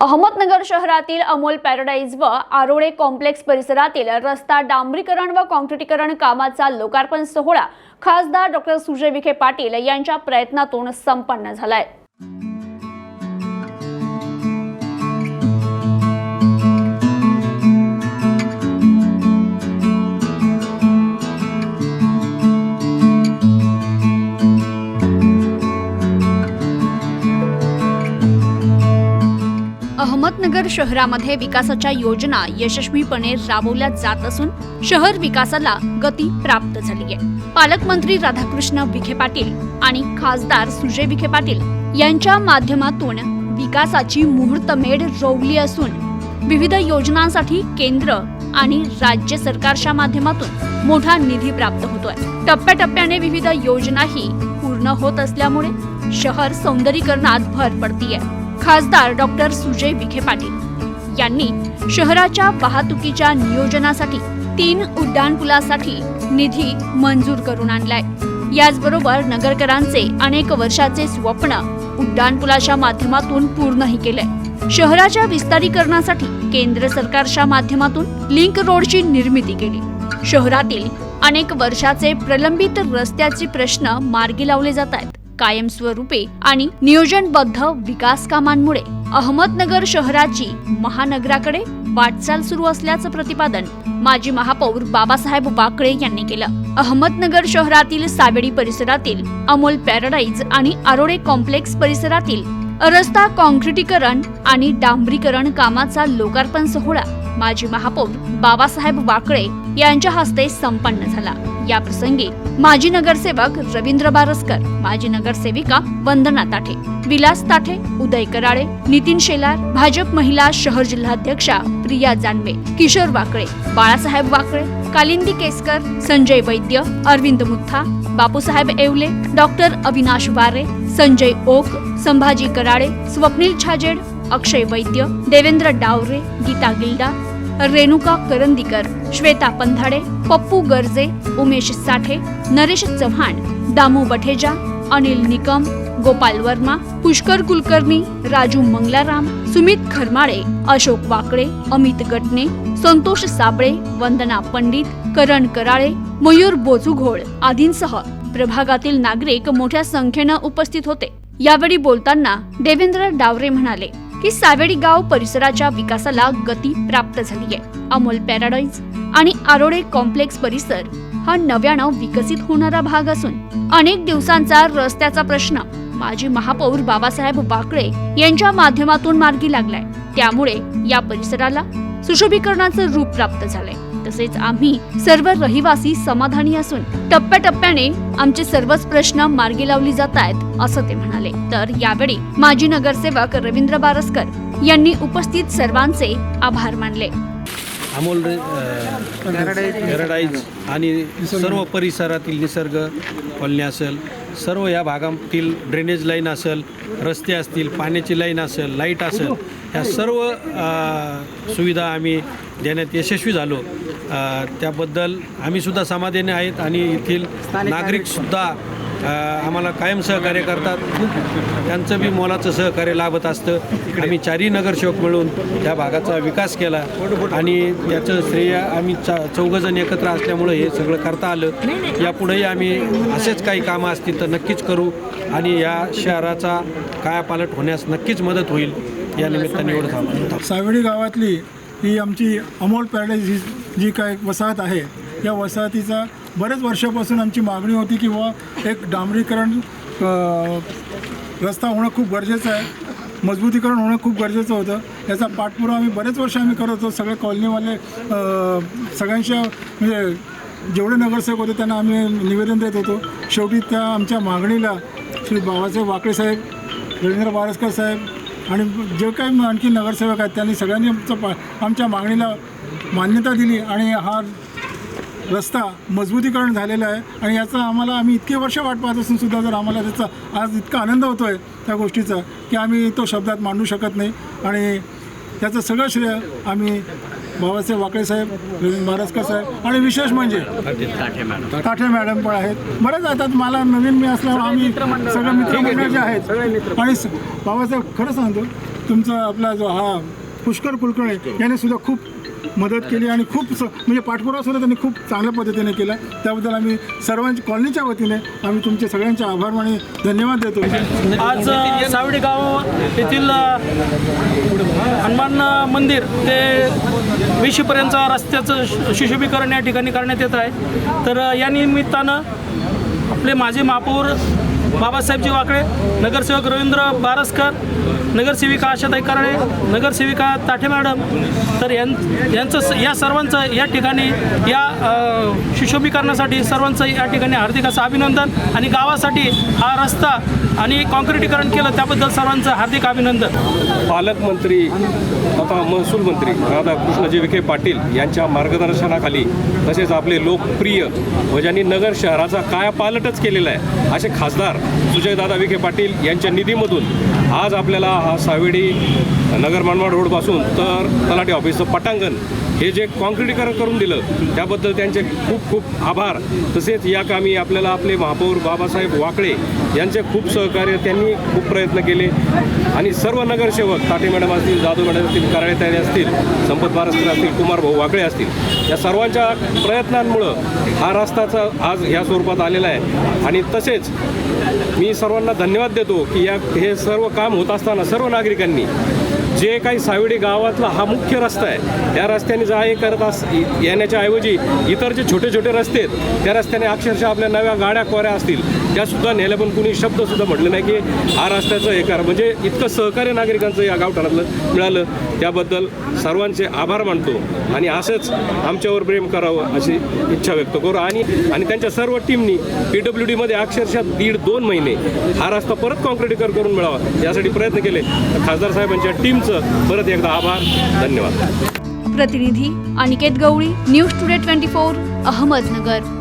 अहमदनगर शहरातील अमोल पॅराडाईज व आरोळे कॉम्प्लेक्स परिसरातील रस्ता डांबरीकरण व काँक्रिटीकरण कामाचा लोकार्पण सोहळा खासदार डॉक्टर सुजय विखे पाटील यांच्या प्रयत्नातून संपन्न झालाय. शहरामध्ये विकासाच्या योजना यशस्वीपणे राबवल्या जात असून शहर विकासाला गती प्राप्त झाली आहे पालकमंत्री राधाकृष्ण विखे पाटील आणि खासदार सुजय विखे पाटील यांच्या माध्यमातून विकासाची मुहूर्तमेढ रोवली असून विविध योजनांसाठी केंद्र आणि राज्य सरकारच्या माध्यमातून मोठा निधी प्राप्त होतोय. टप्प्याटप्प्याने विविध योजनाही पूर्ण होत असल्यामुळे शहर सौंदर्यीकरणात भर पडतीये. खासदार डॉक्टर सुजय विखे पाटील यांनी शहराच्या वाहतुकीच्या नियोजनासाठी तीन उड्डाणपुलासाठी निधी मंजूर करून आणलाय. याचबरोबर नगरकरांचे अनेक वर्षाचे स्वप्न उड्डाणपुलाच्या माध्यमातून पूर्णही केलंय. शहराच्या विस्तारीकरणासाठी केंद्र सरकारच्या माध्यमातून लिंक रोडची निर्मिती केली. शहरातील अनेक वर्षाचे प्रलंबित रस्त्याचे प्रश्न मार्गी लावले जात आहेत. कायमस्वरूपी आणि नियोजनबद्ध विकास कामांमुळे अहमदनगर शहराची महानगराकडे वाटचाल सुरू असल्याचं प्रतिपादन माजी महापौर बाबासाहेब बाकळे यांनी केलं. अहमदनगर शहरातील सावेडी परिसरातील अमोल पॅराडाईज आणि आरोडे कॉम्प्लेक्स परिसरातील रस्ता कॉन्क्रिटीकरण आणि डांबरीकरण कामाचा लोकार्पण सोहळा माजी महापौर बाबासाहेब वाकळे यांच्या हस्ते संपन्न झाला. या प्रसंगी माजी नगरसेवक रवींद्र बारसकर माजी नगरसेविका वंदना ताठे विलास ताठे उदय कराळे नितीन शेलार भाजप महिला शहर जिल्हाध्यक्षा प्रिया जानवे किशोर वाकळे बाळासाहेब वाकळे कालिंदी केसकर संजय वैद्य अरविंद मुथा बापूसाहेब येवले डॉक्टर अविनाश वारे संजय ओक संभाजी कराळे स्वप्नील छाजेड अक्षय वैद्य देवेंद्र डावरे गीता गिल्डा रेणुका करंदीकर श्वेता पंधाडे पप्पू गर्जे उमेश साठे नरेश चव्हाण दामू बठेजा अनिल निकम गोपाल वर्मा पुष्कर कुलकर्णी राजू मंगलाराम सुमित खरमाळे अशोक वाकळे अमित गटने संतोष साबळे वंदना पंडित करण कराळे मयूर बोचुघोळ आदींसह प्रभागातील नागरिक मोठ्या संख्येनं उपस्थित होते. यावेळी बोलताना देवेंद्र डावरे म्हणाले की सावेडी गाव परिसराच्या विकासाला गती प्राप्त झाली आहे. अमोल पॅराडाईज आणि आरोडे कॉम्प्लेक्स परिसर हा नव्यानं विकसित होणारा भाग असून अनेक दिवसांचा रस्त्याचा प्रश्न माजी महापौर बाबासाहेब बाकळे यांच्या माध्यमातून मार्गी लागलाय. त्यामुळे या परिसराला सुशोभीकरणाचं रूप प्राप्त झालंय. तसेच आम्ही सर्व रहिवासी समाधानी असून टप्प्याटप्प्याने आमचे सर्वच प्रश्न मार्गी लावली जात आहेत असं ते म्हणाले. तर यावेळी माजी नगरसेवक रवींद्र बारसकर यांनी उपस्थित सर्वांचे आभार मानले. अमोल पॅराडाईज आणि सर्व परिसरातील निसर्ग कॉलनी असेल सर्व या भागातील ड्रेनेज लाईन असेल रस्ते असतील पाण्याची लाईन असेल लाइट असेल ह्या सर्व सुविधा आम्ही देण्यात यशस्वी झालो. त्याबद्दल आम्हीसुद्धा समाधानी आहेत आणि येथील नागरिकसुद्धा आम्हाला कायम सहकार्य करतात. त्यांचं बी मोलाचं सहकार्य लाभत असतं. आम्ही चारही नगरसेवक मिळून त्या भागाचा विकास केला आणि याचं श्रेय आम्ही चा चौघजण एकत्र असल्यामुळं हे सगळं करता आलं. यापुढेही आम्ही असेच काही कामं असतील तर नक्कीच करू आणि या शहराचा कायापालट होण्यास नक्कीच मदत होईल. या निमित्ताने एवढं थांबतो सावेडी गावातली ही आमची अमोल पॅराडाईज ही जी काय वसाहत आहे या वसाहतीचा बरेच वर्षापासून आमची मागणी होती की बुवा एक डांबरीकरण रस्ता होणं खूप गरजेचं आहे मजबूतीकरण होणं खूप गरजेचं होतं. याचा पाठपुरावा आम्ही बरेच वर्ष आम्ही करत होतो. सगळे कॉलनीवाले सगळ्यांच्या म्हणजे जेवढे नगरसेवक होते त्यांना आम्ही निवेदन देत होतो. शेवटी त्या आमच्या मागणीला श्री बाबासाहेब वाकळे साहेब रवींद्र बारसकर साहेब आणि जे काही आणखी नगरसेवक आहेत त्यांनी सगळ्यांनी आमचं पा आमच्या मागणीला मान्यता दिली आणि हा रस्ता मजबूतीकरण झालेला आहे आणि याचा आम्हाला आम्ही इतके वर्ष वाट पाहत असून सुद्धा जर आम्हाला त्याचा आज इतका आनंद होतो आहे त्या गोष्टीचा की आम्ही तो शब्दात मांडू शकत नाही. आणि त्याचं सगळं श्रेय आम्ही बाबासाहेब वाकळे साहेब बारसकर साहेब आणि विशेष म्हणजे ताठे मॅडम पण आहेत. बरेच येतात मला नवीन मी असल्यामुळे आम्ही सगळे मित्र जे आहेत. आणि बाबासाहेब खरं सांगतो तुमचा आपला जो हा पुष्कर कुलकर्णी याने सुद्धा खूप मदत केली आणि खूप स म्हणजे पाठपुरावा सुद्धा त्यांनी खूप चांगल्या पद्धतीने केला. त्याबद्दल आम्ही सर्वांच्या कॉलनीच्या वतीने आम्ही तुमचे सगळ्यांचे आभार आणि धन्यवाद देतो. आज सावडी गाव येथील हनुमान मंदिर ते विशीपर्यंतचा रस्त्याचं सुशोभीकरण या ठिकाणी करण्यात येत आहे. तर या निमित्तानं आपले माजी महापौर बाबासाहेबजी वाकळे नगरसेवक रवींद्र बारसकर नगरसेविका आशाताई कराळे नगरसेविका ताठे मॅडम. तर यां यांचं स- या सर्वांचं या ठिकाणी या सुशोभीकरणासाठी सर्वांचं या ठिकाणी हार्दिक असं अभिनंदन आणि गावासाठी हा रस्ता आणि कॉन्क्रिटीकरण केलं त्याबद्दल सर्वांचं हार्दिक अभिनंदन. पालकमंत्री तथा महसूल मंत्री राधाकृष्णजी विखे पाटील यांच्या मार्गदर्शनाखाली तसेच आपले लोकप्रिय व ज्यांनी नगर शहराचा कायापालटच केलेला आहे असे खासदार सुजयदादा विखे पाटील यांच्या निधीमधून आज आपल्याला हा सावेडी नगर मनमाड रोडपासून तर तलाठी ऑफिसचं पटांगण हे जे कॉन्क्रिटीकरण करून दिलं त्याबद्दल त्यांचे खूप खूप आभार. तसेच या कामी आपल्याला आपले महापौर बाबासाहेब वाकळे यांचे खूप सहकार्य त्यांनी खूप प्रयत्न केले. आणि सर्व नगरसेवक ताटे मॅडम असतील जाधव मॅडम असतील कराळे तायडे असतील संपत महाराष्ट्र असतील कुमार भाऊ वाकळे असतील या सर्वांच्या प्रयत्नांमुळं हा रस्ताचा आज ह्या स्वरूपात आलेला आहे. आणि तसेच मी सर्वांना धन्यवाद देतो की या हे सर्व काम होत असताना सर्व नागरिकांनी जे काही सावडी गावातला हा मुख्य रस्ता आहे त्या रस्त्याने जा हे करत अस येण्याच्या ऐवजी इतर जे छोटे छोटे रस्ते आहेत त्या रस्त्याने अक्षरशः आपल्या नव्या गाड्या कोऱ्या असतील त्यासुद्धा नेल्या पण कुणी शब्दसुद्धा म्हटलं नाही की हा रस्त्याचं हे करा. म्हणजे इतकं सहकार्य नागरिकांचं या गावठाणातलं मिळालं त्याबद्दल सर्वांचे आभार मानतो आणि असंच आमच्यावर प्रेम करावं अशी इच्छा व्यक्त करू आणि आणि त्यांच्या सर्व टीमनी पी डब्ल्यू डीमध्ये अक्षरशः दीड दोन महिने हा रस्ता परत कॉन्क्रिटीकरण करून मिळावा यासाठी प्रयत्न केले. खासदार साहेबांच्या टीमचं परत एकदा आभार. धन्यवाद. प्रतिनिधी Aniket Gawali news today twenty four Ahmednagar.